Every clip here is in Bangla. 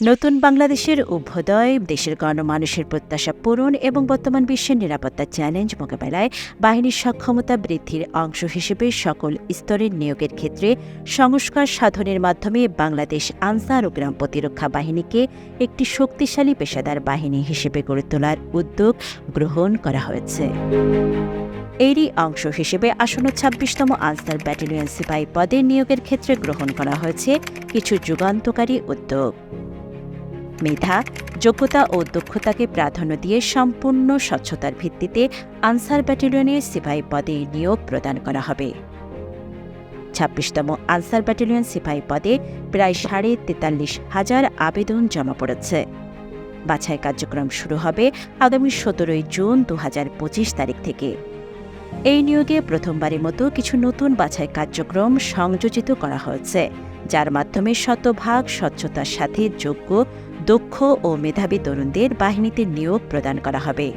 নতুন বাংলাদেশের অভ্যুদয় দেশের গণমানুষের প্রত্যাশা পূরণ এবং বর্তমান বিশ্বের নিরাপত্তা চ্যালেঞ্জ মোকাবেলায় বাহিনীর সক্ষমতা বৃদ্ধির অংশ হিসেবে সকল স্তরের নিয়োগের ক্ষেত্রে সংস্কার সাধনের মাধ্যমে বাংলাদেশ আনসার ও গ্রাম প্রতিরক্ষা বাহিনীকে একটি শক্তিশালী পেশাদার বাহিনী হিসেবে গড়ে তোলার উদ্যোগ গ্রহণ করা হয়েছে। এরই অংশ হিসেবে আসন্ন ছাব্বিশতম আনসার ব্যাটালিয়ন সিপাহী পদে নিয়োগের ক্ষেত্রে গ্রহণ করা হয়েছে কিছু যুগান্তকারী উদ্যোগ। মেধা, যোগ্যতা ও দক্ষতাকে প্রাধান্য দিয়ে সম্পূর্ণ স্বচ্ছতার ভিত্তিতে আনসার ব্যাটালিয়নের সিপাহী পদে নিয়োগ প্রদান করা হবে। ছাব্বিশতম আনসার ব্যাটালিয়ন সিপাহী পদে প্রায় সাড়ে তেতাল্লিশ হাজার আবেদন জমা পড়েছে। বাছাই কার্যক্রম শুরু হবে আগামী সতেরোই জুন দু হাজার পঁচিশ তারিখ থেকে। এই নিয়োগে প্রথমবারের মতো কিছু নতুন বাছাই কার্যক্রম সংযোজিত করা হয়েছে, যার মাধ্যমে শতভাগ স্বচ্ছতার সাথে যোগ্য দক্ষ ও মেধাবী তরুণদের বাহিনীতে নিয়োগ প্রদান করা হবে।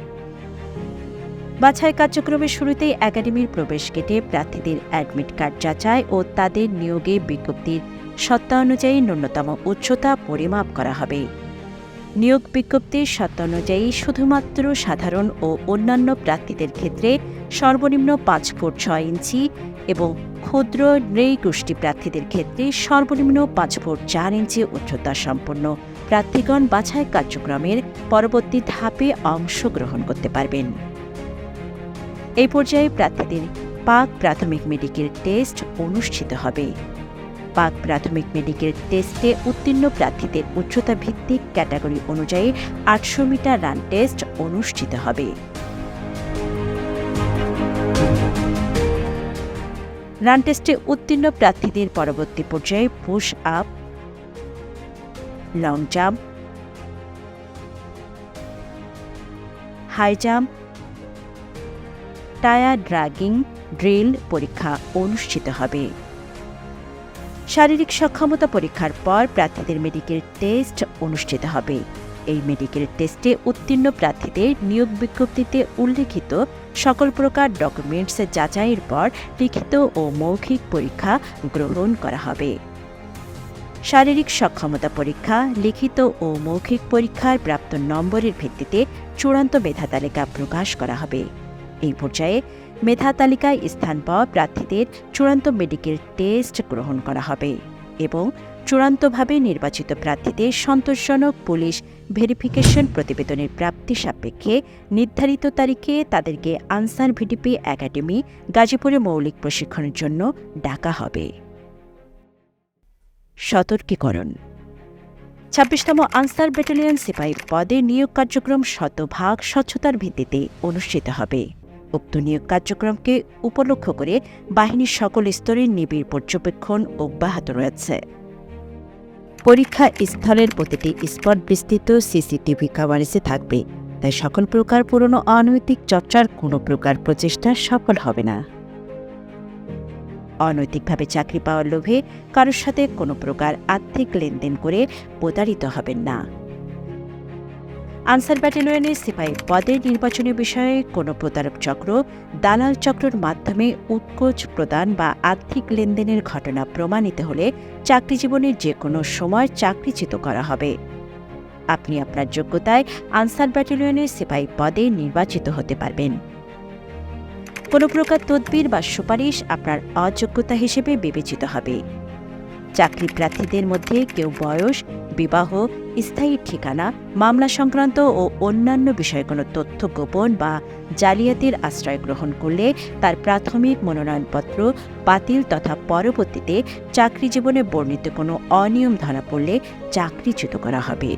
বাছাই কার্যক্রমের শুরুতেই একাডেমির প্রবেশ গেটে প্রার্থীদের অ্যাডমিট কার্ড যাচাই ও তাদের নিয়োগে বিজ্ঞপ্তির সত্তা অনুযায়ী ন্যূনতম উচ্চতা পরিমাপ করা হবে। নিয়োগ বিজ্ঞপ্তির সত্তা অনুযায়ী শুধুমাত্র সাধারণ ও অন্যান্য প্রার্থীদের ক্ষেত্রে সর্বনিম্ন পাঁচ ফুট ছয় ইঞ্চি এবং ক্ষুদ্র নৃগোষ্ঠী প্রার্থীদের ক্ষেত্রে সর্বনিম্ন পাঁচ ফুট চার ইঞ্চি উচ্চতা সম্পন্ন। প্রার্থীগণ বাছাই কার্যক্রমের পরবর্তী ধাপে অংশগ্রহণ করতে পারবেন। এই পর্যায়ে প্রার্থীদের পাক প্রাথমিক মেডিকেল টেস্ট অনুষ্ঠিত হবে। পাক প্রাথমিক মেডিকেল টেস্টে উত্তীর্ণ প্রার্থীদের উচ্চতা ভিত্তিক ক্যাটাগরি অনুযায়ী আটশো মিটার রান টেস্ট অনুষ্ঠিত হবে। রান টেস্টে উত্তীর্ণ প্রার্থীদের পরবর্তী পর্যায়ে push up long jump high jump tyre dragging drill পরীক্ষা অনুষ্ঠিত হবে। শারীরিক সক্ষমতা পরীক্ষার পর প্রার্থীদের মেডিকেল টেস্ট অনুষ্ঠিত হবে। এই মেডিকেল টেস্টে উত্তীর্ণ প্রার্থীদের নিয়োগ বিজ্ঞপ্তিতে উল্লেখিত সকল প্রকার ডকুমেন্টস যাচাইয়ের পর লিখিত ও মৌখিক পরীক্ষা গ্রহণ করা হবে। শারীরিক সক্ষমতা পরীক্ষা, লিখিত ও মৌখিক পরীক্ষার প্রাপ্ত নম্বরের ভিত্তিতে চূড়ান্ত মেধা তালিকা প্রকাশ করা হবে। এই পর্যায়ে মেধা তালিকায় স্থান পাওয়া প্রার্থীদের চূড়ান্ত মেডিকেল টেস্ট গ্রহণ করা হবে এবং চূড়ান্তভাবে নির্বাচিত প্রার্থীদের সন্তোষজনক পুলিশ ভেরিফিকেশন প্রতিবেদনের প্রাপ্তি সাপেক্ষে নির্ধারিত তারিখে তাদেরকে আনসার ভিডিপি একাডেমি, গাজীপুরে মৌলিক প্রশিক্ষণের জন্য ডাকা হবে। সতর্কীকরণ। ছাব্বিশতম আনসার ব্যাটালিয়ন সিপাহী পদে নিয়োগ কার্যক্রম শতভাগ স্বচ্ছতার ভিত্তিতে অনুষ্ঠিত হবে। উক্ত নিয়োগ কার্যক্রমকে উপলক্ষ করে বাহিনীর সকল স্তরের নিবিড় পর্যবেক্ষণ অব্যাহত রয়েছে। পরীক্ষা স্থলের প্রতিটি স্পট বিস্তৃত, সিসিটিভি কাভারেজে থাকবে, তাই সকল প্রকার পুরনো অনৈতিক চর্চার কোনো প্রকার প্রচেষ্টা সফল হবে না। অনৈতিকভাবে চাকরি পাওয়ার লোভে কারোর সাথে কোনো প্রকার আর্থিক লেনদেন করে প্রতারিত হবেন না। আনসার ব্যাটালিয়নের সিপাহী পদের নির্বাচনী বিষয়ে কোনো প্রতারক চক্র, দালাল চক্রের মাধ্যমে উৎকোচ প্রদান বা আর্থিক লেনদেনের ঘটনা প্রমাণিত হলে চাকরি জীবনের যে কোনো সময় চাকরিচ্যুত করা হবে। আপনি আপনার যোগ্যতায় আনসার ব্যাটালিয়নের সিপাহী পদে নির্বাচিত হতে পারবেন। কোনো প্রকার তদবির বা সুপারিশ আপনার অযোগ্যতা হিসেবে বিবেচিত হবে। চাকরি প্রার্থীদের মধ্যে কেউ বয়স, বিবাহ, স্থায়ী ঠিকানা, মামলা সংক্রান্ত ও অন্যান্য বিষয়ে কোনো তথ্য গোপন বা জালিয়াতির আশ্রয় গ্রহণ করলে তার প্রাথমিক মনোনয়নপত্র বাতিল তথা পরবর্তীতে চাকরি জীবনে বর্ণিত কোনো অনিয়ম ধরা পড়লে চাকরিচ্যুত করা হবে।